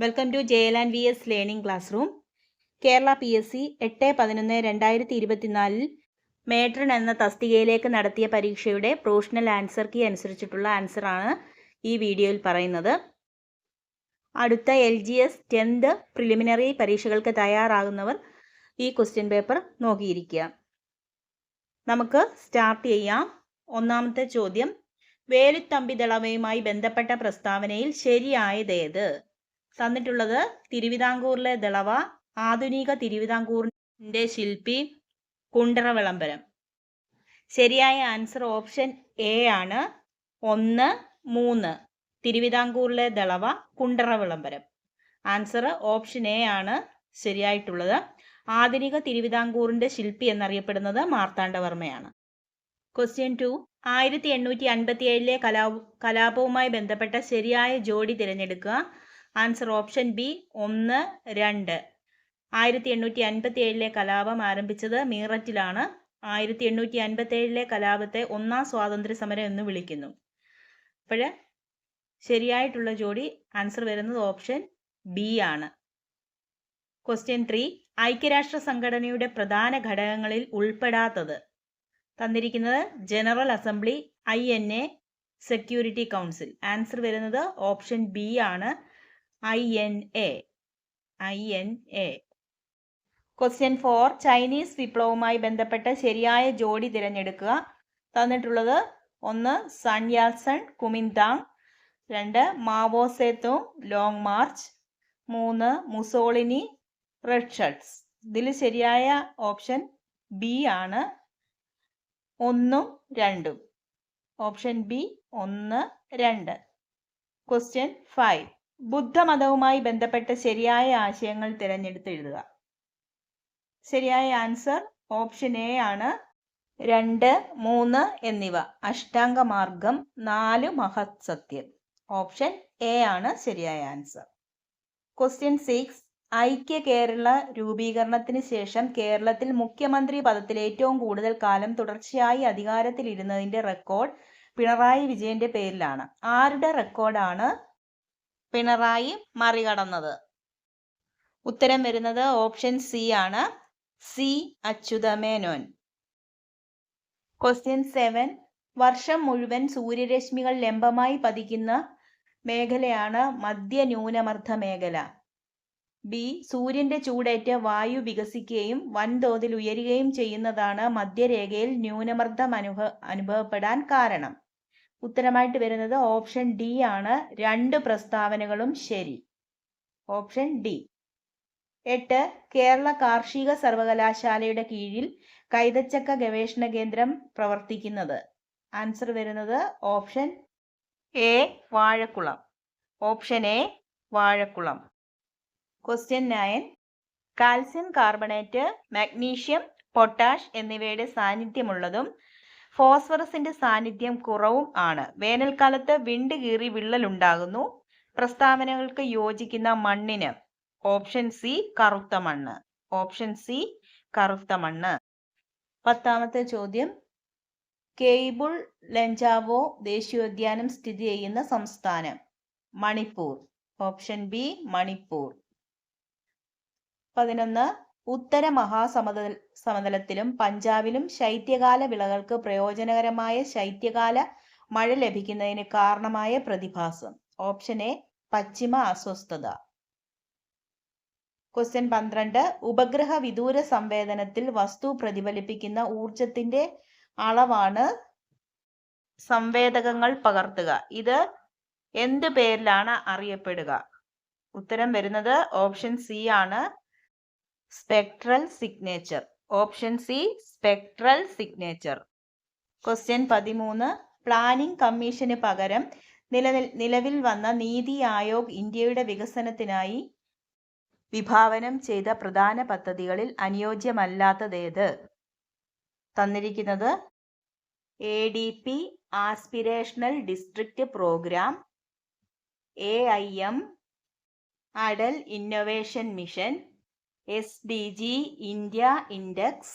Welcome to J L and V S learning classroom Kerala P S C എട്ട് പതിനൊന്ന് രണ്ടായിരത്തി ഇരുപത്തിനാലിൽ matron എന്ന തസ്തികയിലേക്ക് നടത്തിയ പരീക്ഷയുടെ പ്രൊഫഷണൽ ആൻസർ കീ അനുസരിച്ചിട്ടുള്ള ആൻസറാണ് ഈ വീഡിയോയിൽ പറയുന്നത്. അടുത്ത L G S tenth preliminary പരീക്ഷകൾക്ക് തയ്യാറാകുന്നവർ ഈ ക്വസ്റ്റ്യൻ പേപ്പർ നോക്കിയിരിക്കുക. നമുക്ക് സ്റ്റാർട്ട് ചെയ്യാം. ഒന്നാമത്തെ ചോദ്യം വേലുത്തമ്പി ദളവയുമായി ബന്ധപ്പെട്ട പ്രസ്താവനയിൽ ശരിയായതേത് തന്നിട്ടുള്ളത് തിരുവിതാംകൂറിലെ ദളവ ആധുനിക തിരുവിതാംകൂറിന്റെ ശില്പി കുണ്ടറ വിളംബരം ശരിയായ ആൻസർ ഓപ്ഷൻ എ ആണ്. ഒന്ന് മൂന്ന് തിരുവിതാംകൂറിലെ ദളവ കുണ്ടറ വിളംബരം ആൻസർ ഓപ്ഷൻ എ ആണ്. ശരിയായിട്ടുള്ളത്. ആധുനിക തിരുവിതാംകൂറിന്റെ ശില്പി എന്നറിയപ്പെടുന്നത് മാർത്താണ്ഡവർമ്മയാണ്. ക്വസ്റ്റ്യൻ ടു ആയിരത്തി എണ്ണൂറ്റി അൻപത്തി ഏഴിലെ കലാ കലാപവുമായി ബന്ധപ്പെട്ട ശരിയായ ജോഡി തിരഞ്ഞെടുക്കുക. ആൻസർ ഓപ്ഷൻ ബി ഒന്ന് രണ്ട്. ആയിരത്തി എണ്ണൂറ്റി അൻപത്തി ഏഴിലെ കലാപം ആരംഭിച്ചത് മീററ്റിലാണ്. ആയിരത്തി എണ്ണൂറ്റി അൻപത്തി ഏഴിലെ കലാപത്തെ ഒന്നാം സ്വാതന്ത്ര്യ സമരം എന്ന് വിളിക്കുന്നു. അപ്പോൾ ശരിയായിട്ടുള്ള ജോഡി ആൻസർ വരുന്നത് ഓപ്ഷൻ ബി ആണ്. ക്വസ്റ്റ്യൻ ത്രീ ഐക്യരാഷ്ട്ര സംഘടനയുടെ പ്രധാന ഘടകങ്ങളിൽ ഉൾപ്പെടാത്തത്. തന്നിരിക്കുന്നത് general assembly I N A security council answer വരുന്നത് ഓപ്ഷൻ ബി ആണ്. I N A I N A question four Chinese വിപ്ലവവുമായി ബന്ധപ്പെട്ട ശരിയായ ജോഡി തിരഞ്ഞെടുക്കുക. തന്നിട്ടുള്ളത് ഒന്ന് സൺയാസൺ കുമിന്താങ്. രണ്ട് മാവോ സേത്തുങ് ലോങ് മാർച്ച്. മൂന്ന് മുസോളിനി റെഡ് ഷർട്ട്സ് ഇതിൽ ശരിയായ ഓപ്ഷൻ ബി ആണ്. ഒന്നും രണ്ടും. ഓപ്ഷൻ ബി ഒന്ന് രണ്ട്. ക്വസ്റ്റ്യൻ ഫൈവ് ബുദ്ധമതവുമായി ബന്ധപ്പെട്ട ശരിയായ ആശയങ്ങൾ തിരഞ്ഞെടുത്ത് എഴുതുക. ശരിയായ ആൻസർ ഓപ്ഷൻ എ ആണ് രണ്ട് മൂന്ന് എന്നിവ. അഷ്ടാംഗ മാർഗം നാല് മഹത് സത്യം. ഓപ്ഷൻ എ ആണ് ശരിയായ ആൻസർ. ക്വസ്റ്റ്യൻ സിക്സ് ഐക്യ കേരള രൂപീകരണത്തിന് ശേഷം കേരളത്തിൽ മുഖ്യമന്ത്രി പദത്തിൽ ഏറ്റവും കൂടുതൽ കാലം തുടർച്ചയായി അധികാരത്തിലിരുന്നതിന്റെ റെക്കോർഡ് പിണറായി വിജയന്റെ പേരിലാണ്. ആരുടെ റെക്കോർഡാണ് പിണറായി മറികടന്നത്. ഉത്തരം വരുന്നത് ഓപ്ഷൻ സി ആണ്. സി അച്യുതമേനോൻ. ക്വസ്റ്റ്യൻ സെവൻ വർഷം മുഴുവൻ സൂര്യരശ്മികൾ ലംബമായി പതിക്കുന്ന മേഖലയാണ് മധ്യ ന്യൂനമർദ്ദ മേഖല. ബി. സൂര്യന്റെ ചൂടേറ്റ് വായു വികസിക്കുകയും വൻതോതിൽ ഉയരുകയും ചെയ്യുന്നതാണ് മധ്യരേഖയിൽ ന്യൂനമർദ്ദം അനുഭവ അനുഭവപ്പെടാൻ കാരണം. ഉത്തരമായിട്ട് വരുന്നത് ഓപ്ഷൻ ഡി ആണ്. രണ്ട് പ്രസ്താവനകളും ശരി. Option D. എട്ട് കേരള കാർഷിക സർവകലാശാലയുടെ കീഴിൽ കൈതച്ചക്ക ഗവേഷണ കേന്ദ്രം പ്രവർത്തിക്കുന്നത്. ആൻസർ വരുന്നത് option A Vazhakulam. Option A Vazhakulam. Question nine calcium carbonate magnesium potash എന്നിവയുടെ സാന്നിധ്യമുള്ളതും ഫോസ്ഫറസിന്റെ സാന്നിധ്യം കുറവും ആണ്. വേനൽക്കാലത്ത് വിണ്ട് കീറി വിള്ളലുണ്ടാകുന്നു. പ്രസ്താവനകൾക്ക് യോജിക്കുന്ന മണ്ണിന് ഓപ്ഷൻ സി കറുത്ത മണ്ണ്. ഓപ്ഷൻ സി കറുത്ത മണ്ണ്. പത്താമത്തെ ചോദ്യം. കേബിൾ ലഞ്ചാവോ ദേശീയോദ്യാനം സ്ഥിതി ചെയ്യുന്ന സംസ്ഥാനം? മണിപ്പൂർ. Option B Manipur. പതിനൊന്ന്. ഉത്തര മഹാസമത സമതലത്തിലും പഞ്ചാബിലും ശൈത്യകാല വിളകൾക്ക് പ്രയോജനകരമായ ശൈത്യകാല മഴ ലഭിക്കുന്നതിന് കാരണമായ പ്രതിഭാസം. ഓപ്ഷൻ എ പശ്ചിമ അസ്വസ്ഥത. ക്വസ്റ്റ്യൻ പന്ത്രണ്ട് ഉപഗ്രഹ വിദൂര സംവേദനത്തിൽ വസ്തു പ്രതിഫലിപ്പിക്കുന്ന ഊർജത്തിന്റെ അളവാണ് സംവേദകങ്ങൾ പകർത്തുക. ഇത് എന്ത് പേരിലാണ് അറിയപ്പെടുക? ഉത്തരം വരുന്നത് ഓപ്ഷൻ സി ആണ്. Spectral signature. Option C spectral signature. Question പതിമൂന്ന് പ്ലാനിംഗ് കമ്മീഷന് പകരം നിലവിൽ വന്ന നീതി ആയോഗ് ഇന്ത്യയുടെ വികസനത്തിനായി വിഭാവനം ചെയ്ത പ്രധാന പദ്ധതികളിൽ അനുയോജ്യമല്ലാത്തതേത്? തന്നിരിക്കുന്നത് A D P aspirational district programme A I M Atal innovation mission S D G India index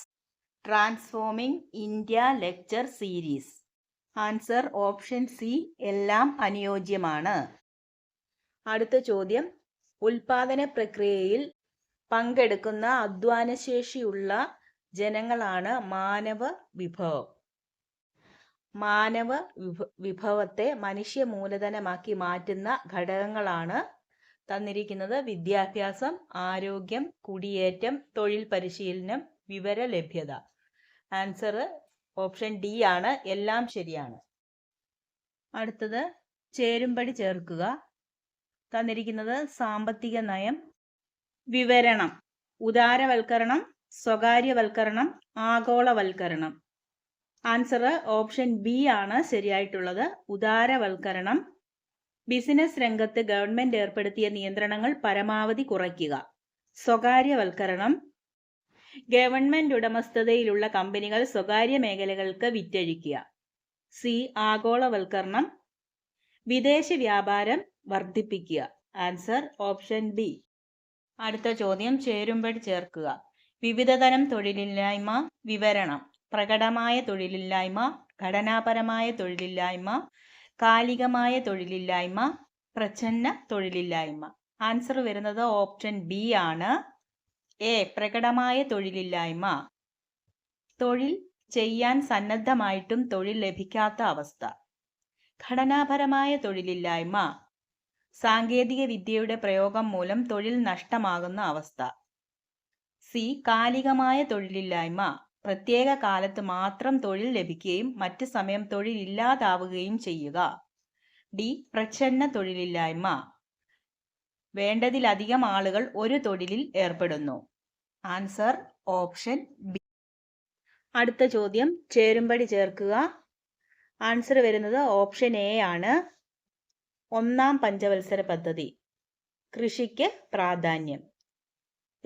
transforming India lecture series answer option C എല്ലാം അനുയോജ്യമാണ്. അടുത്ത ചോദ്യം. ഉൽപാദന പ്രക്രിയയിൽ പങ്കെടുക്കുന്ന അധ്വാനശേഷിയുള്ള ജനങ്ങളാണ് മാനവ വിഭവം. മാനവ വിഭവത്തെ മനുഷ്യ മൂലധനമാക്കി മാറ്റുന്ന ഘടകങ്ങളാണ് തന്നിരിക്കുന്നത് വിദ്യാഭ്യാസം ആരോഗ്യം കുടിയേറ്റം തൊഴിൽ പരിശീലനം വിവര ലഭ്യത ആൻസർ ഓപ്ഷൻ ഡി ആണ്. എല്ലാം ശരിയാണ്. അടുത്തത് ചേരുംപടി ചേർക്കുക. തന്നിരിക്കുന്നത് സാമ്പത്തിക നയം വിവരണം ഉദാരവൽക്കരണം സ്വകാര്യവൽക്കരണം ആഗോളവൽക്കരണം. ആൻസർ ഓപ്ഷൻ ബി ആണ്. ശരിയായിട്ടുള്ളത്. ഉദാരവൽക്കരണം ബിസിനസ് രംഗത്ത് ഗവൺമെന്റ് ഏർപ്പെടുത്തിയ നിയന്ത്രണങ്ങൾ പരമാവധി കുറയ്ക്കുക. സ്വകാര്യവൽക്കരണം. ഗവൺമെന്റ് ഉടമസ്ഥതയിലുള്ള കമ്പനികൾ സ്വകാര്യ മേഖലകൾക്ക് വിറ്റഴിക്കുക. സി ആഗോളവൽക്കരണം. വിദേശ വ്യാപാരം വർദ്ധിപ്പിക്കുക. Answer option B. അടുത്ത ചോദ്യം ചേരുമ്പടി ചേർക്കുക. വിവിധതരം തൊഴിലില്ലായ്മ വിവരണം. പ്രകടമായ തൊഴിലില്ലായ്മ ഘടനാപരമായ തൊഴിലില്ലായ്മ കാലികമായ തൊഴിലില്ലായ്മ പ്രച്ഛന്ന തൊഴിലില്ലായ്മ. ആൻസർ വരുന്നത് ഓപ്ഷൻ ബി ആണ്. എ പ്രകടമായ തൊഴിലില്ലായ്മ. തൊഴിൽ ചെയ്യാൻ സന്നദ്ധമായിട്ടും തൊഴിൽ ലഭിക്കാത്ത അവസ്ഥ. ഘടനാപരമായ തൊഴിലില്ലായ്മ. സാങ്കേതിക വിദ്യയുടെ പ്രയോഗം മൂലം തൊഴിൽ നഷ്ടമാകുന്ന അവസ്ഥ. സി കാലികമായ തൊഴിലില്ലായ്മ. പ്രത്യേക കാലത്ത് മാത്രം തൊഴിൽ ലഭിക്കുകയും മറ്റു സമയം തൊഴിൽ ഇല്ലാതാവുകയും ചെയ്യുക. ഡി. പ്രച്ഛന്ന തൊഴിലില്ലായ്മ. വേണ്ടതിലധികം ആളുകൾ ഒരു തൊഴിലിൽ ഏർപ്പെടുന്നു. Answer option B. അടുത്ത ചോദ്യം. ചേരുംപടി ചേർക്കുക. ആൻസർ വരുന്നത് ഓപ്ഷൻ എ ആണ്. ഒന്നാം പഞ്ചവത്സര പദ്ധതി. കൃഷിക്ക് പ്രാധാന്യം.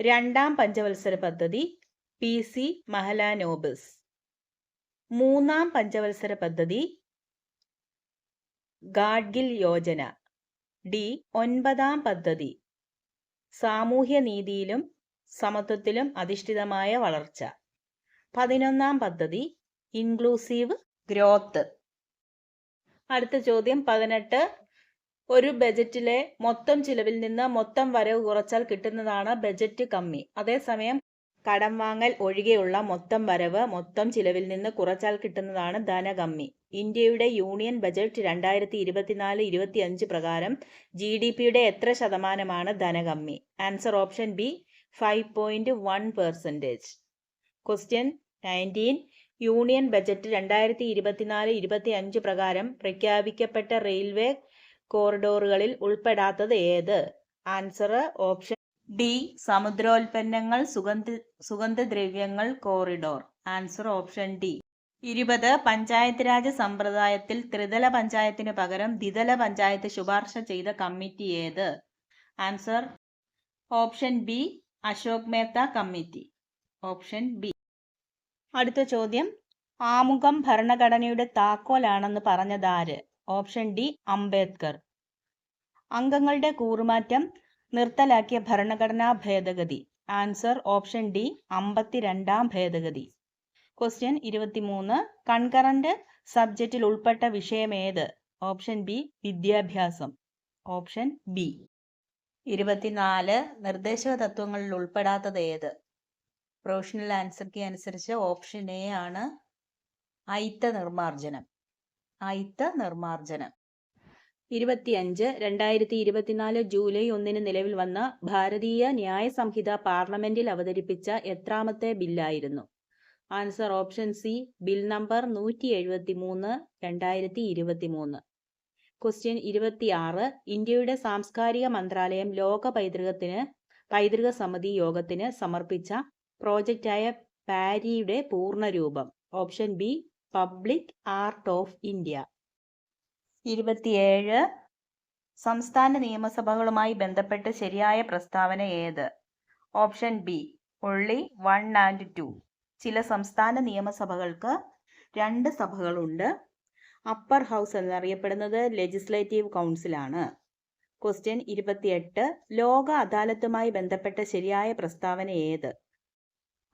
രണ്ടാം പഞ്ചവത്സര പദ്ധതി. പി സി മഹലാനോബിസ് മൂന്നാം പഞ്ചവത്സര പദ്ധതി. ഗാഡ്ഗിൽ യോജന. ഡി ഒൻപതാം പദ്ധതി. സാമൂഹ്യനീതിയിലും സമത്വത്തിലും അധിഷ്ഠിതമായ വളർച്ച. പതിനൊന്നാം പദ്ധതി ഇൻക്ലൂസീവ് ഗ്രോത്ത്. അടുത്ത ചോദ്യം പതിനെട്ട്. ഒരു ബജറ്റിലെ മൊത്തം ചിലവിൽ നിന്ന് മൊത്തം വരവ് കുറച്ചാൽ കിട്ടുന്നതാണ് ബജറ്റ് കമ്മി. അതേസമയം കടം വാങ്ങൽ ഒഴികെയുള്ള മൊത്തം വരവ് മൊത്തം ചിലവിൽ നിന്ന് കുറച്ചാൽ കിട്ടുന്നതാണ് ധനകമ്മി ഇന്ത്യയുടെ യൂണിയൻ ബജറ്റ് രണ്ടായിരത്തി ഇരുപത്തിനാല് ഇരുപത്തിയഞ്ച് പ്രകാരം ജി ഡി പിയുടെ എത്ര ശതമാനമാണ് ധനകമ്മി answer option B five point one percentage. Question nineteen. Union budget രണ്ടായിരത്തി ഇരുപത്തിനാല് ഇരുപത്തി അഞ്ച് പ്രകാരം പ്രഖ്യാപിക്കപ്പെട്ട റെയിൽവേ കോറിഡോറുകളിൽ ഉൾപ്പെടാത്തത് ഏത്? ആൻസർ ഓപ്ഷൻ ഡി സമുദ്രോൽപ്പന്നങ്ങൾ സുഗന്ധ സുഗന്ധദ്രവ്യങ്ങൾ കോറിഡോർ. Answer option D. ഇരുപത് പഞ്ചായത്ത് രാജ് സമ്പ്രദായത്തിൽ ത്രിതല പഞ്ചായത്തിന് പകരം ദ്വിതല പഞ്ചായത്ത് ശുപാർശ ചെയ്ത കമ്മിറ്റി ഏത്? Answer option B Ashok Mehta committee. Option B. അടുത്ത ചോദ്യം. ആമുഖം ഭരണഘടനയുടെ താക്കോലാണെന്ന് പറഞ്ഞതാര് ഓപ്ഷൻ ഡി അംബേദ്കർ. അംഗങ്ങളുടെ കൂറുമാറ്റം നിർത്തലാക്കിയ ഭരണഘടനാ ഭേദഗതി. ആൻസർ ഓപ്ഷൻ ഡി അമ്പത്തിരണ്ടാം ഭേദഗതി. ക്വസ്റ്റ്യൻ ഇരുപത്തിമൂന്ന് കൺകറന്റ് സബ്ജക്റ്റിൽ ഉൾപ്പെട്ട വിഷയം ഏത്? ഓപ്ഷൻ ബി വിദ്യാഭ്യാസം. ഓപ്ഷൻ ബി ഇരുപത്തിനാല് നിർദ്ദേശക തത്വങ്ങളിൽ ഉൾപ്പെടാത്തത് ഏത്? പ്രൊഫഷണൽ ആൻസർ കീ അനുസരിച്ച് ഓപ്ഷൻ എ ആണ്. അയിത്ത നിർമാർജനം അയിത്ത നിർമാർജനം ഇരുപത്തിയഞ്ച് രണ്ടായിരത്തി ഇരുപത്തിനാല് ജൂലൈ ഒന്നിന് നിലവിൽ വന്ന ഭാരതീയ ന്യായ സംഹിത പാർലമെന്റിൽ അവതരിപ്പിച്ച എത്രാമത്തെ ബില്ലായിരുന്നു. Answer option C bill number നൂറ്റി എഴുപത്തി മൂന്ന് രണ്ടായിരത്തി ഇരുപത്തി മൂന്ന് ക്വസ്റ്റ്യൻ ഇരുപത്തിയാറ് ഇന്ത്യയുടെ സാംസ്കാരിക മന്ത്രാലയം ലോക പൈതൃകത്തിന് പൈതൃക സമിതി യോഗത്തിന് സമർപ്പിച്ച പ്രോജക്റ്റായ പാരിയുടെ പൂർണരൂപം option B public art of India. ഇരുപത്തിയേഴ്. സംസ്ഥാന നിയമസഭകളുമായി ബന്ധപ്പെട്ട് ശരിയായ പ്രസ്താവന ഏത്? Option B only one and two. ചില സംസ്ഥാന നിയമസഭകൾക്ക് രണ്ട് സഭകളുണ്ട്. അപ്പർ ഹൗസ് എന്നറിയപ്പെടുന്നത് ലെജിസ്ലേറ്റീവ് കൗൺസിലാണ്. ക്വസ്റ്റ്യൻ ഇരുപത്തിയെട്ട് ലോക അദാലത്തുമായി ബന്ധപ്പെട്ട ശരിയായ പ്രസ്താവന ഏത്?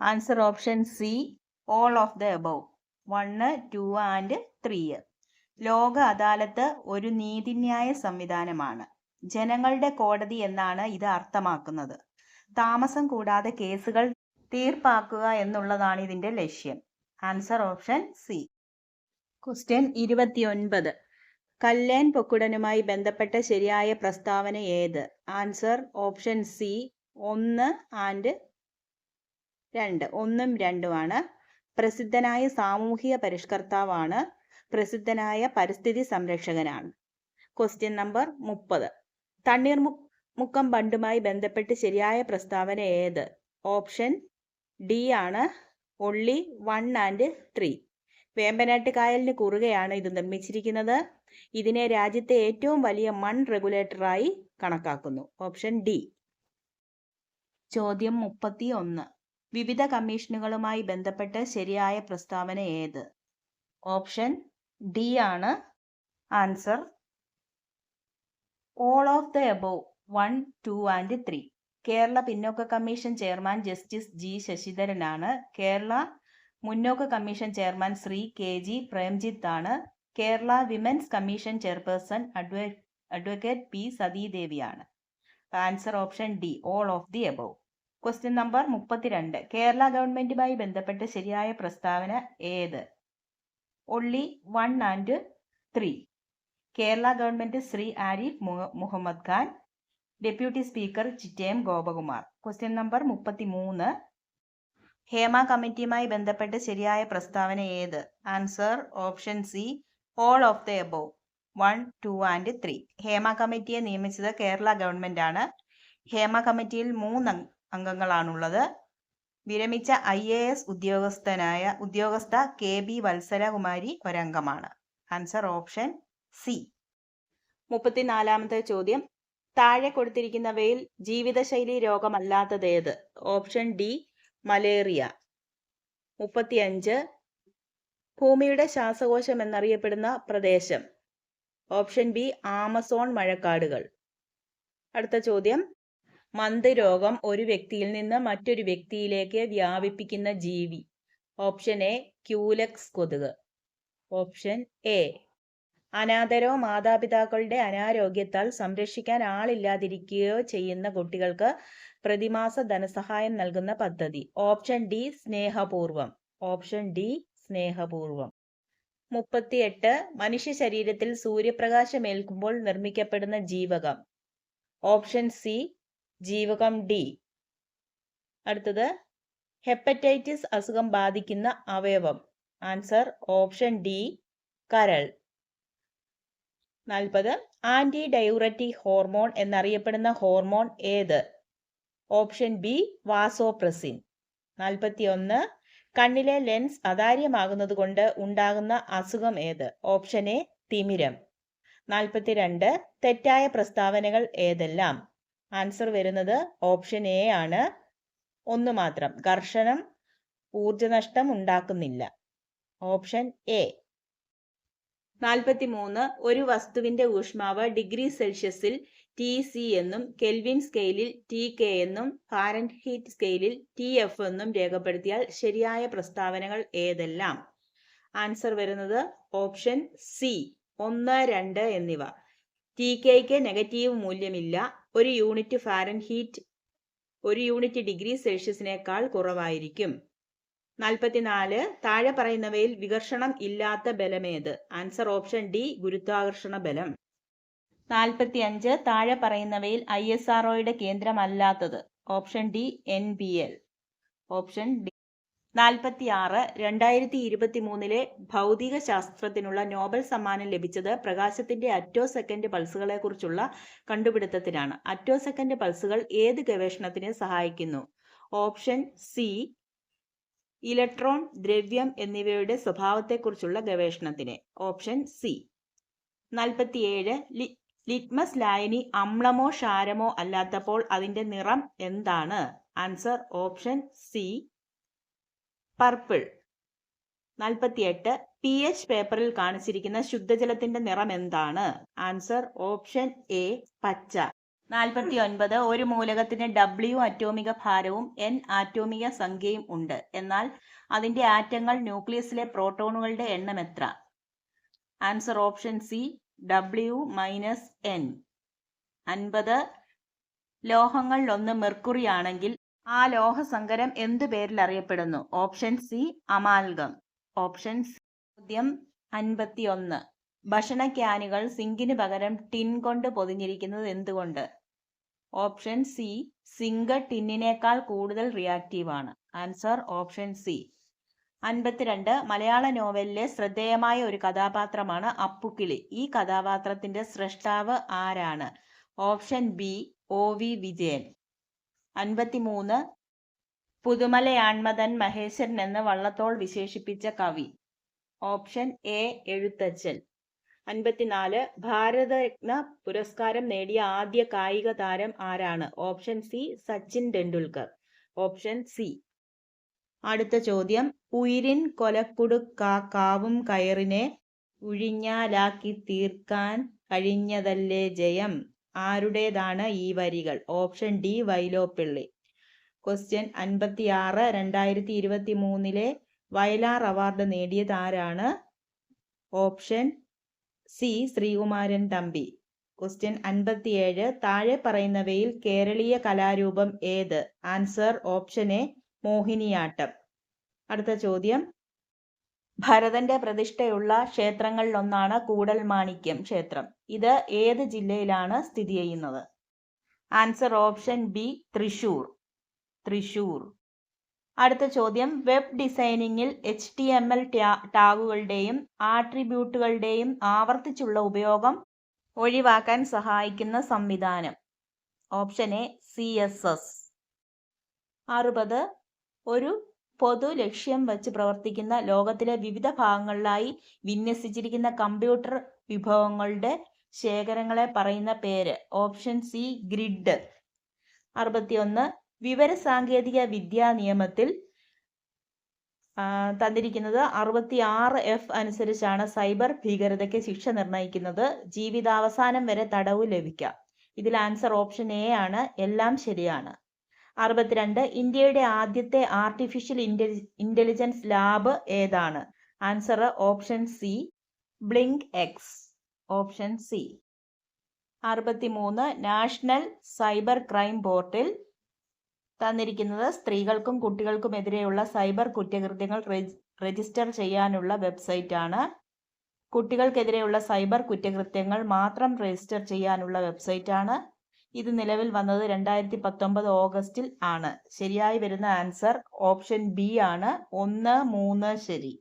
Answer option C all of the above one two and three. Lok Adalat ഒരു നീതിന്യായ സംവിധാനമാണ്. ജനങ്ങളുടെ കോടതി എന്നാണ് ഇത് അർത്ഥമാക്കുന്നത്. താമസം കൂടാതെ കേസുകൾ തീർപ്പാക്കുക എന്നുള്ളതാണ് ഇതിന്റെ ലക്ഷ്യം. Answer option C. ക്വസ്റ്റ്യൻ ഇരുപത്തിയൊൻപത്. കല്ലേൻ പൊക്കുടനുമായി ബന്ധപ്പെട്ട ശരിയായ പ്രസ്താവന ഏത്? Answer option C. ഒന്ന് ആൻഡ് രണ്ട്. ഒന്നും രണ്ടുമാണ്. പ്രസിദ്ധനായ സാമൂഹിക പരിഷ്കർത്താവാണ് പ്രസിദ്ധനായ പരിസ്ഥിതി സംരക്ഷകനാണ്. ക്വസ്റ്റ്യൻ നമ്പർ മുപ്പത്. തണ്ണീർമു മുക്കം ബണ്ടുമായി ബന്ധപ്പെട്ട് ശരിയായ പ്രസ്താവന ഏത്? ഓപ്ഷൻ ഡി ആണ് only one and three Vembanad കായലിന് കുറുകെയാണ് ഇത് നിർമ്മിച്ചിരിക്കുന്നത്. ഇതിനെ രാജ്യത്തെ ഏറ്റവും വലിയ മൺ റെഗുലേറ്ററായി കണക്കാക്കുന്നു. ഓപ്ഷൻ ഡി ചോദ്യം മുപ്പത്തി ഒന്ന് വിവിധ കമ്മീഷനുകളുമായി ബന്ധപ്പെട്ട് ശരിയായ പ്രസ്താവന ഏത്? ഓപ്ഷൻ ഡി ആണ് answer all of the above one two and three Kerala പിന്നോക്ക കമ്മീഷൻ ചെയർമാൻ ജസ്റ്റിസ് ജി ശശിധരനാണ്. Kerala മുന്നോക്ക commission chairman Shri K G Premjith ആണ്. Kerala women's commission chairperson adv advocate P സതീദേവിയാണ് answer option D all of the above question number മുപ്പത്തിരണ്ട്. കേരള ഗവൺമെന്റുമായി ബന്ധപ്പെട്ട ശരിയായ പ്രസ്താവന ഏത്? Only one and three Kerala government Shri Arif Mohammad Khan deputy speaker Chittayam Gopakumar question number മുപ്പത്തി മൂന്ന് ഹേമ കമ്മിറ്റിയുമായി ബന്ധപ്പെട്ട് ശരിയായ പ്രസ്താവന ഏത്? Answer option C all of the above one two and three Hema കമ്മിറ്റിയെ നിയമിച്ചത് കേരള ഗവൺമെന്റ് ആണ്. ഹേമ കമ്മിറ്റിയിൽ മൂന്ന് അംഗങ്ങളാണുള്ളത്. വിരമിച്ച ഐ എ എസ് ഉദ്യോഗസ്ഥനായ ഉദ്യോഗസ്ഥ കെ ബി വത്സരകുമാരി ഒരംഗമാണ്. ആൻസർ ഓപ്ഷൻ സി മുപ്പത്തിനാലാമത്തെ ചോദ്യം. താഴെ കൊടുത്തിരിക്കുന്നവയിൽ ജീവിതശൈലി രോഗമല്ലാത്തതേത്? Option D malaria. മുപ്പത്തിയഞ്ച്. ഭൂമിയുടെ ശ്വാസകോശം എന്നറിയപ്പെടുന്ന പ്രദേശം. ഓപ്ഷൻ ബി ആമസോൺ മഴക്കാടുകൾ. അടുത്ത ചോദ്യം. മന്ത് രോഗം ഒരു വ്യക്തിയിൽ നിന്ന് മറ്റൊരു വ്യക്തിയിലേക്ക് വ്യാപിപ്പിക്കുന്ന ജീവി. ഓപ്ഷൻ എ ക്യൂലക്സ് കൊതുക്. ഓപ്ഷൻ എ അനാഥരോ മാതാപിതാക്കളുടെ അനാരോഗ്യത്താൽ സംരക്ഷിക്കാൻ ആളില്ലാതിരിക്കുകയോ ചെയ്യുന്ന കുട്ടികൾക്ക് പ്രതിമാസ ധനസഹായം നൽകുന്ന പദ്ധതി. Option D Snehapoorvam. Option D Snehapoorvam. മുപ്പത്തിയെട്ട് മനുഷ്യ ശരീരത്തിൽ സൂര്യപ്രകാശമേൽക്കുമ്പോൾ നിർമ്മിക്കപ്പെടുന്ന ജീവകം. ഓപ്ഷൻ സി ജീവകം ഡി അടുത്തത് ഹെപ്പറ്റൈറ്റിസ് അസുഖം ബാധിക്കുന്ന അവയവം. ആൻസർ ഓപ്ഷൻ ഡി കരൾ. നാൽപ്പത് ആന്റി ഡയൂററ്റിക് ഹോർമോൺ എന്നറിയപ്പെടുന്ന ഹോർമോൺ ഏത്? ഓപ്ഷൻ ബി വാസോപ്രസിൻ നാൽപ്പത്തി ഒന്ന് കണ്ണിലെ ലെൻസ് അതാര്യമാകുന്നത് കൊണ്ട് ഉണ്ടാകുന്ന അസുഖം ഏത്? ഓപ്ഷൻ എ തിമിരം. നാൽപ്പത്തിരണ്ട് തെറ്റായ പ്രസ്താവനകൾ ഏതെല്ലാം? ആൻസർ വരുന്നത് ഓപ്ഷൻ എ ആണ്. ഒന്ന് മാത്രം. കർഷണം ഊർജനഷ്ടം ഉണ്ടാക്കുന്നില്ല. ഓപ്ഷൻ എ നാൽപ്പത്തി മൂന്ന് ഒരു വസ്തുവിന്റെ ഊഷ്മാവ് ഡിഗ്രി സെൽഷ്യസിൽ ടി സി എന്നും കെൽവിൻ സ്കെയിലിൽ ടി കെ എന്നും ഫാരൻഹീറ്റ് സ്കെയിലിൽ ടി എഫ് എന്നും രേഖപ്പെടുത്തിയാൽ ശരിയായ പ്രസ്താവനകൾ ഏതെല്ലാം? ആൻസർ വരുന്നത് ഓപ്ഷൻ സി ഒന്ന് രണ്ട് എന്നിവ. ടി കെക്ക് നെഗറ്റീവ് മൂല്യമില്ല. ഒരു യൂണിറ്റ് ഫാരൻഹീറ്റ് ഒരു യൂണിറ്റ് ഡിഗ്രി സെൽഷ്യസിനേക്കാൾ കുറവായിരിക്കും. നാൽപ്പത്തിനാല് താഴെ പറയുന്നവയിൽ വികർഷണം ഇല്ലാത്ത ബലമേത്? ആൻസർ ഓപ്ഷൻ ഡി ഗുരുത്വാകർഷണ ബലം. നാൽപ്പത്തി അഞ്ച് താഴെ പറയുന്നവയിൽ ഐ എസ് ആർഒയുടെ കേന്ദ്രമല്ലാത്തത്? Option D N B L option D നാൽപ്പത്തി ആറ് രണ്ടായിരത്തി ഇരുപത്തി മൂന്നിലെ ഭൗതിക ശാസ്ത്രത്തിനുള്ള നോബൽ സമ്മാനം ലഭിച്ചത് പ്രകാശത്തിന്റെ അറ്റോ സെക്കൻഡ് പൾസുകളെക്കുറിച്ചുള്ള കണ്ടുപിടുത്തത്തിനാണ് അറ്റോ സെക്കൻഡ് പൾസുകൾ ഏത് ഗവേഷണത്തിന് സഹായിക്കുന്നു? ഓപ്ഷൻ സി ഇലക്ട്രോൺ ദ്രവ്യം എന്നിവയുടെ സ്വഭാവത്തെക്കുറിച്ചുള്ള ഗവേഷണത്തിന്. ഓപ്ഷൻ സി നാൽപ്പത്തിയേഴ് ലിറ്റ്മസ് ലായനി അമ്ലമോ ക്ഷാരമോ അല്ലാത്തപ്പോൾ അതിന്റെ നിറം എന്താണ്? Answer option C purple. നാൽപ്പത്തിയെട്ട് പി എച്ച് പേപ്പറിൽ കാണിച്ചിരിക്കുന്ന ശുദ്ധജലത്തിന്റെ നിറം എന്താണ്? ആൻസർ ഓപ്ഷൻ എ പച്ച. നാൽപ്പത്തി ഒൻപത് ഒരു മൂലകത്തിന് ഡബ്ല്യു അറ്റോമിക ഭാരവും എൻ ആറ്റോമിക സംഖ്യയും ഉണ്ട്. എന്നാൽ അതിന്റെ ആറ്റങ്ങൾ ന്യൂക്ലിയസിലെ പ്രോട്ടോണുകളുടെ എണ്ണം എത്ര? Answer option C W minus N. അൻപത്. ലോഹങ്ങളിലൊന്ന് മെർക്കുറി ആണെങ്കിൽ ആ ലോഹസങ്കരം എന്തു പേരിൽ അറിയപ്പെടുന്നു? Option C amalgam. Option C ചോദ്യം അൻപത്തിയൊന്ന്. ഭക്ഷണ ക്യാനുകൾ സിങ്കിന് പകരം ടിൻ കൊണ്ട് പൊതിഞ്ഞിരിക്കുന്നത് എന്തുകൊണ്ട്? ഓപ്ഷൻ സി സിങ്ക് ടിന്നിനേക്കാൾ കൂടുതൽ റിയാക്റ്റീവ് ആണ്. Answer option C. അൻപത്തിരണ്ട്. മലയാള നോവലിലെ ശ്രദ്ധേയമായ ഒരു കഥാപാത്രമാണ് അപ്പുക്കിളി. ഈ കഥാപാത്രത്തിന്റെ സ്രഷ്ടാവ് ആരാണ്? Option B O V Vijayan. അൻപത്തിമൂന്ന് പുതുമലയാൺമതൻ മഹേശ്വരൻ എന്ന് വള്ളത്തോൾ വിശേഷിപ്പിച്ച കവി. Option A Ezhuthachan. അൻപത്തിനാല് ഭാരതരത്ന പുരസ്കാരം നേടിയ ആദ്യ കായിക താരം ആരാണ്? Option C Sachin Tendulkar. Option C അടുത്ത ചോദ്യം. ഉയിരിൻ കൊലക്കുടുക്കാവും കയറിനെ ഉഴിഞ്ഞാലാക്കി തീർക്കാൻ കഴിഞ്ഞതല്ലേ ജയം? ആരുടേതാണ് ഈ വരികൾ? ഓപ്ഷൻ ഡി വൈലോപ്പിള്ളി ക്വസ്റ്റ്യൻ അൻപത്തിയാറ് രണ്ടായിരത്തി ഇരുപത്തി മൂന്നിലെ Vayalar award നേടിയതാരാണ് option C Sreekumaran Thampi. Question അൻപത്തിയേഴ് താഴെ പറയുന്നവയിൽ കേരളീയ കലാരൂപം ഏത്? Answer option A Mohiniyattam. അടുത്ത ചോദ്യം. ഭരതന്റെ പ്രതിഷ്ഠയുള്ള ക്ഷേത്രങ്ങളിലൊന്നാണ് കൂടൽമാണിക്യം ക്ഷേത്രം. ഇത് ഏത് ജില്ലയിലാണ് സ്ഥിതി ചെയ്യുന്നത്? Answer option B Thrissur. Thrissur. അടുത്ത ചോദ്യം വെബ് ഡിസൈനിങ്ങിൽ എച്ച് ടി എം എൽ ടാഗുകളുടെയും ആട്രിബ്യൂട്ടുകളുടെയും ആവർത്തിച്ചുള്ള ഉപയോഗം ഒഴിവാക്കാൻ സഹായിക്കുന്ന സംവിധാനം. Option A C S S. അറുപത് ഒരു പൊതു ലക്ഷ്യം വച്ച് പ്രവർത്തിക്കുന്ന ലോകത്തിലെ വിവിധ ഭാഗങ്ങളിലായി വിന്യസിച്ചിരിക്കുന്ന കമ്പ്യൂട്ടർ വിഭവങ്ങളുടെ ശേഖരങ്ങളെ പറയുന്ന പേര്. Option C grid. അറുപത്തിയൊന്ന് വിവരസാങ്കേതിക വിദ്യാ നിയമത്തിൽ തന്നിരിക്കുന്നത് അറുപത്തി ആറ് എഫ് അനുസരിച്ചാണ് സൈബർ ഭീകരതയ്ക്ക് ശിക്ഷ നിർണയിക്കുന്നത് ജീവിതാവസാനം വരെ തടവ് ലഭിക്കാം. ഇതിൽ ആൻസർ ഓപ്ഷൻ എ ആണ്. എല്ലാം ശരിയാണ്. അറുപത്തിരണ്ട്. ഇന്ത്യയുടെ ആദ്യത്തെ ആർട്ടിഫിഷ്യൽ ഇന്റലിജൻസ് ലാബ് ഏതാണ്? Answer option C blink X option C അറുപത്തിമൂന്ന്. നാഷണൽ സൈബർ ക്രൈം പോർട്ടൽ തന്നിരിക്കുന്നത് സ്ത്രീകൾക്കും കുട്ടികൾക്കുമെതിരെയുള്ള സൈബർ കുറ്റകൃത്യങ്ങൾ രജിസ്റ്റർ ചെയ്യാനുള്ള വെബ്സൈറ്റ് ആണ്. കുട്ടികൾക്കെതിരെയുള്ള സൈബർ കുറ്റകൃത്യങ്ങൾ മാത്രം രജിസ്റ്റർ ചെയ്യാനുള്ള വെബ്സൈറ്റ് ആണ്. ഇത് നിലവിൽ വന്നത് രണ്ടായിരത്തി പത്തൊമ്പത് ഓഗസ്റ്റിൽ ആണ്. ശരിയായി വരുന്ന ആൻസർ ഓപ്ഷൻ ബി ആണ്. ഒന്ന് മൂന്ന് ശരി.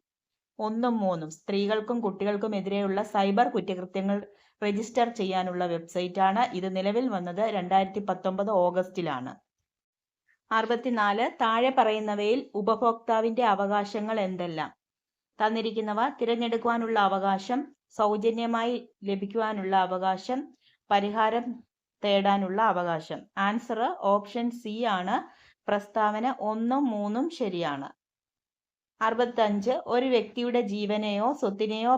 ഒന്നും മൂന്നും. സ്ത്രീകൾക്കും കുട്ടികൾക്കും എതിരെയുള്ള സൈബർ കുറ്റകൃത്യങ്ങൾ രജിസ്റ്റർ ചെയ്യാനുള്ള വെബ്സൈറ്റ് ആണ്. ഇത് നിലവിൽ വന്നത് രണ്ടായിരത്തി പത്തൊമ്പത് ഓഗസ്റ്റിലാണ് അറുപത്തിനാല്. താഴെ പറയുന്നവയിൽ ഉപഭോക്താവിന്റെ അവകാശങ്ങൾ എന്തെല്ലാം? തന്നിരിക്കുന്നവ തിരഞ്ഞെടുക്കുവാനുള്ള അവകാശം സൗജന്യമായി ലഭിക്കുവാനുള്ള അവകാശം പരിഹാരം തേടാനുള്ള അവകാശം. ആൻസർ ഓപ്ഷൻ സി ആണ്. പ്രസ്താവന ഒന്നും മൂന്നും ശരിയാണ്. അറുപത്തഞ്ച് ഒരു വ്യക്തിയുടെ ജീവനെയോ സ്വത്തിനെയോ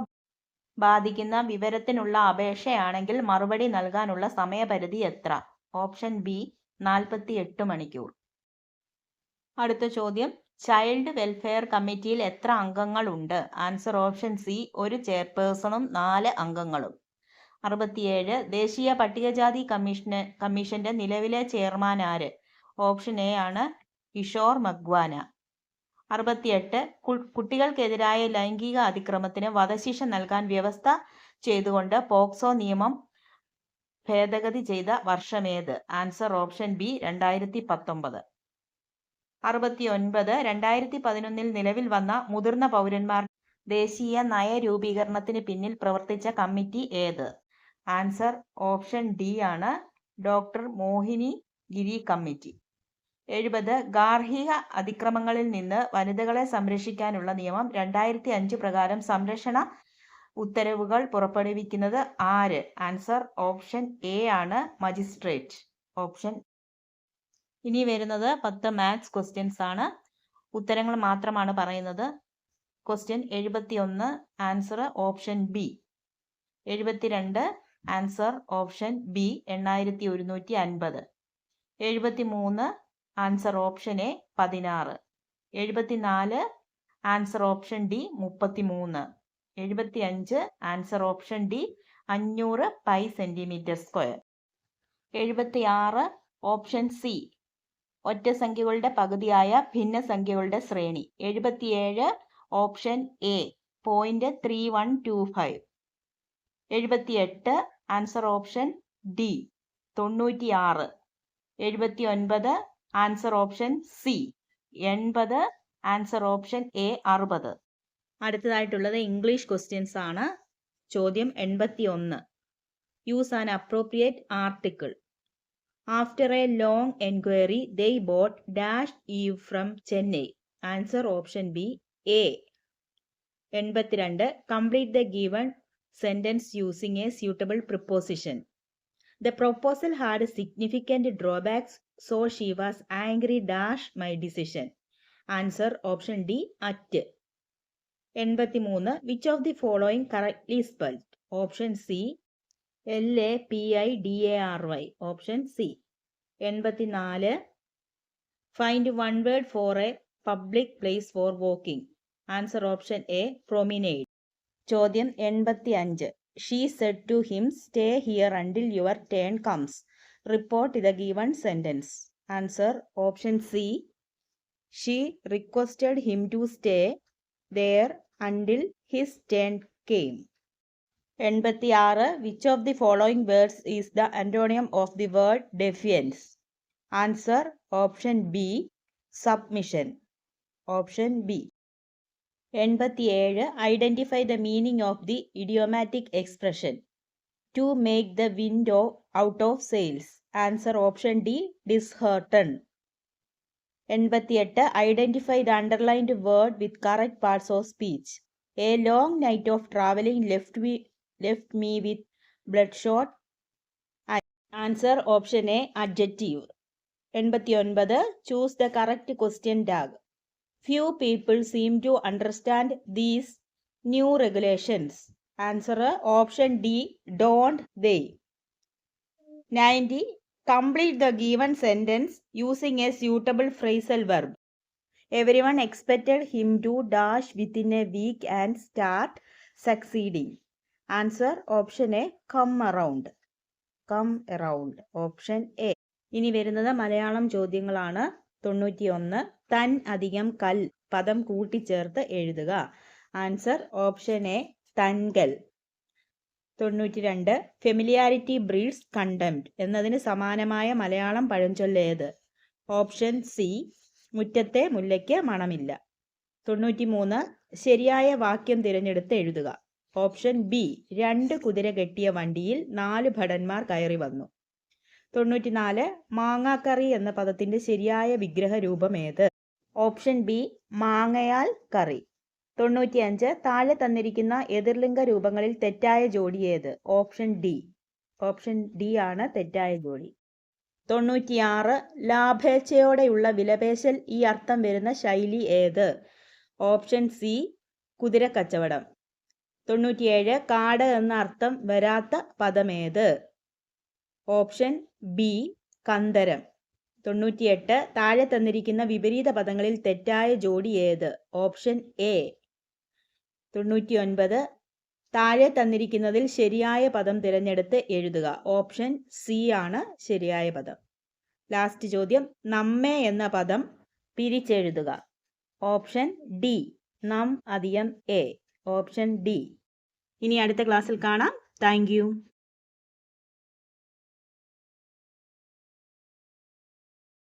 ബാധിക്കുന്ന വിവരത്തിനുള്ള അപേക്ഷയാണെങ്കിൽ മറുപടി നൽകാനുള്ള സമയപരിധി എത്ര? ഓപ്ഷൻ ബി നാൽപ്പത്തി എട്ട് മണിക്കൂർ. അടുത്ത ചോദ്യം. ചൈൽഡ് വെൽഫെയർ കമ്മിറ്റിയിൽ എത്ര അംഗങ്ങളുണ്ട്? ആൻസർ ഓപ്ഷൻ സി ഒരു ചെയർപേഴ്സണും നാല് അംഗങ്ങളും. അറുപത്തിയേഴ്. ദേശീയ പട്ടികജാതി കമ്മീഷന് കമ്മീഷന്റെ നിലവിലെ ചെയർമാൻ ആര്? ഓപ്ഷൻ എ ആണ് കിഷോർ മഗ്വാന. അറുപത്തിയെട്ട്. കുട്ടികൾക്കെതിരായ ലൈംഗിക അതിക്രമത്തിന് വധശിക്ഷ നൽകാൻ വ്യവസ്ഥ ചെയ്തുകൊണ്ട് പോക്സോ നിയമം ഭേദഗതി ചെയ്ത വർഷമേത് ആൻസർ ഓപ്ഷൻ ബി രണ്ടായിരത്തി പത്തൊമ്പത് അറുപത്തി ഒൻപത് രണ്ടായിരത്തി പതിനൊന്നിൽ നിലവിൽ വന്ന മുതിർന്ന പൗരന്മാർ ദേശീയ നയരൂപീകരണത്തിന് പിന്നിൽ പ്രവർത്തിച്ച കമ്മിറ്റി ഏത്? ആൻസർ ഓപ്ഷൻ ഡി ആണ്. Doctor Mohini Giri committee. എഴുപത് ഗാർഹിക അതിക്രമങ്ങളിൽ നിന്ന് വനിതകളെ സംരക്ഷിക്കാനുള്ള നിയമം രണ്ടായിരത്തി അഞ്ച് പ്രകാരം സംരക്ഷണ ഉത്തരവുകൾ പുറപ്പെടുവിക്കുന്നത് ആര്? ആൻസർ ഓപ്ഷൻ എ ആണ് മജിസ്ട്രേറ്റ്. ഓപ്ഷൻ ഇനി വരുന്നത് പത്ത് മാത്സ് ക്വസ്റ്റ്യൻസ് ആണ്. ഉത്തരങ്ങൾ മാത്രമാണ് പറയുന്നത്. ക്വസ്റ്റ്യൻ എഴുപത്തി ഒന്ന് ആൻസർ ഓപ്ഷൻ ബി. എഴുപത്തിരണ്ട് ആൻസർ ഓപ്ഷൻ ബി എണ്ണായിരത്തി ഒരുന്നൂറ്റി അൻപത്. എഴുപത്തി മൂന്ന് ആൻസർ ഓപ്ഷൻ എ പതിനാറ്. എഴുപത്തിനാല് ആൻസർ ഓപ്ഷൻ ഡി മുപ്പത്തി മൂന്ന് എഴുപത്തി അഞ്ച് ആൻസർ ഓപ്ഷൻ ഡി അഞ്ഞൂറ് പൈ സെന്റിമീറ്റർ സ്ക്വയർ എഴുപത്തി ആറ് ഓപ്ഷൻ സി ഒറ്റസംഖ്യകളുടെ പകുതിയായ ഭിന്നസംഖ്യകളുടെ ശ്രേണി. എഴുപത്തിയേഴ് option A point three one two five എഴുപത്തിയെട്ട് ആൻസർ ഓപ്ഷൻ ഡി തൊണ്ണൂറ്റി ആറ് എഴുപത്തി ഒൻപത് ആൻസർ ഓപ്ഷൻ സി എൺപത് ആൻസർ ഓപ്ഷൻ എ അറുപത്. അടുത്തതായിട്ടുള്ളത് ഇംഗ്ലീഷ് ക്വസ്റ്റ്യൻസ് ആണ്. ചോദ്യം എൺപത്തി ഒന്ന് use an appropriate article after a long enquiry they bought dash E from Chennai answer option B A എൺപത്തിരണ്ട്. Complete the given sentence using a suitable preposition the proposal had significant drawbacks so she was angry dash my decision answer option D at എൺപത്തിമൂന്ന് which of the following correctly spelled option C L A P I D A R Y option C എൺപത്തിനാല് find one word for a public place for walking answer option A promenade ചോദ്യം എൺപത്തി അഞ്ച് she said to him stay here until your turn comes report the given sentence answer option C she requested him to stay there until his turn came എൺപത്തിയാറ്. Which of the following words is the antonym of the word defiance answer option B submission option B എൺപത്തിയേഴ് identify the meaning of the idiomatic expression to make the window out of sails answer option D disheartened എൺപത്തിയെട്ട് identify the underlined word with correct parts of speech a long night of travelling left we left me with bloodshot answer option A adjective എൺപത്തി ഒൻപത് choose the correct question tag few people seem to understand these new regulations answer option D don't they ninety complete the given sentence using a suitable phrasal verb everyone expected him to dash within a week and start succeeding answer option A come around come around option A ഇനി വരുന്നത് മലയാളം ചോദ്യങ്ങളാണ്. തൊണ്ണൂറ്റിയൊന്ന് തൻ അധികം കൽ പദം കൂട്ടിച്ചേർത്ത് എഴുതുക. ആൻസർ ഓപ്ഷൻ എ തൻകൽ. തൊണ്ണൂറ്റി രണ്ട് ഫെമിലിയാരിറ്റി ബ്രീഡ്സ് കണ്ടംപ്റ്റ് എന്നതിന് സമാനമായ മലയാളം പഴഞ്ചൊല്ലേത് ഓപ്ഷൻ സി മുറ്റത്തെ മുല്ലയ്ക്ക് മണമില്ല. തൊണ്ണൂറ്റി മൂന്ന് ശരിയായ വാക്യം തിരഞ്ഞെടുത്ത് എഴുതുക. ഓപ്ഷൻ ബി രണ്ട് കുതിര കെട്ടിയ വണ്ടിയിൽ നാല് ഭടന്മാർ കയറി വന്നു. തൊണ്ണൂറ്റിനാല് മാങ്ങാക്കറി എന്ന പദത്തിന്റെ ശരിയായ വിഗ്രഹ രൂപം ഏത്? ഓപ്ഷൻ ബി മാങ്ങയാൽ കറി. തൊണ്ണൂറ്റിയഞ്ച് താഴെ തന്നിരിക്കുന്ന എതിർലിംഗ രൂപങ്ങളിൽ തെറ്റായ ജോഡി ഏത്? Option D. ഓപ്ഷൻ ഡി ആണ് തെറ്റായ ജോഡി. തൊണ്ണൂറ്റിയാറ് ലാഭേച്ഛയോടെയുള്ള വിലപേശൽ ഈ അർത്ഥം വരുന്ന ശൈലി ഏത്? ഓപ്ഷൻ സി കുതിരക്കച്ചവടം. തൊണ്ണൂറ്റിയേഴ് കാട് എന്ന അർത്ഥം വരാത്ത പദമേത് ഓപ്ഷൻ ബി കന്തരം. തൊണ്ണൂറ്റിയെട്ട് താഴെ തന്നിരിക്കുന്ന വിപരീത പദങ്ങളിൽ തെറ്റായ ജോഡി ഏത്? Option A. തൊണ്ണൂറ്റിയൊൻപത് താഴെ തന്നിരിക്കുന്നതിൽ ശരിയായ പദം തിരഞ്ഞെടുത്ത് എഴുതുക. ഓപ്ഷൻ സി ആണ് ശരിയായ പദം. ലാസ്റ്റ് ചോദ്യം നമ്മെ എന്ന പദം പിരിച്ചെഴുതുക. ഓപ്ഷൻ ഡി നം അധികം എ. Option D. ഇനി അടുത്ത ക്ലാസ്സിൽ കാണാം. താങ്ക്